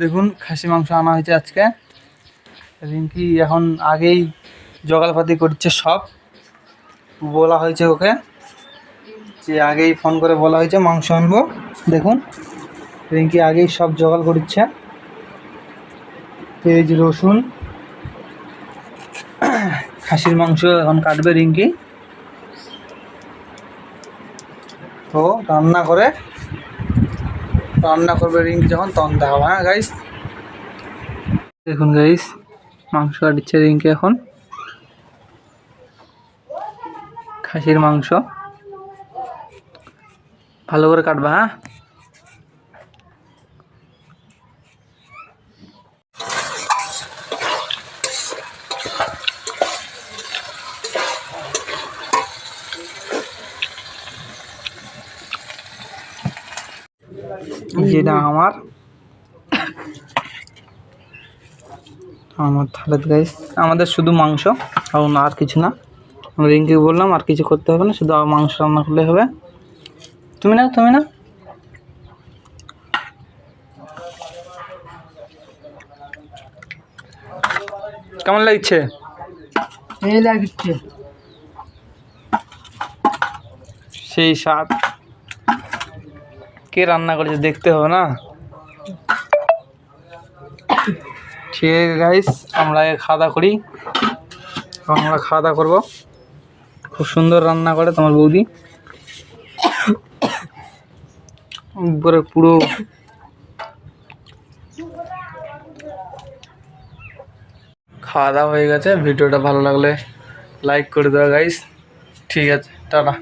দেখুন, খাসি মাংস আনা হয়েছে আজকে। রিঙ্কি এখন আগেই জগালপাতি করছে সব। বলা হয়েছে ওকে, যে আগেই ফোন করে বলা হয়েছে, মাংস আনব। দেখুন, রিঙ্কি আগেই সব জোগাড় করছে। পেঁয়াজ, রসুন, খাসির মাংস এখন কাটবে রিঙ্কি। তো রান্না করে রান্না করবে রিঙ্কি যখন তখন দেখাবো হ্যাঁ গাইস দেখুন গাইস মাংস কাটিচ্ছে রিঙ্কি এখন। খাসির মাংস। ভালো করে কাটবা হ্যাঁ? যেটা আমার আমার থালাত গাইস আমাদের শুধু মাংস না আর কিছু না। আমি রিঙ্কি বললাম আর কিছু করতে হবে না শুধু মাংস রান্না করলে হবে। তুমি না তুমি না কেমন লাগছে? এই লাগছে। সেই স্বাদ। কে রান্না করেছে দেখতে হবে না? ঠিক আছে গাইস আমরা খাওয়া দাওয়া করি। আমরা খাওয়া দাওয়া করব। খুব সুন্দর রান্না করে তোমার বৌদি। উপরে পুরো খাওয়া দাওয়া হয়ে গেছে। ভিডিওটা ভালো লাগলে লাইক করে দেওয়া গাইস ঠিক আছে, টাটা।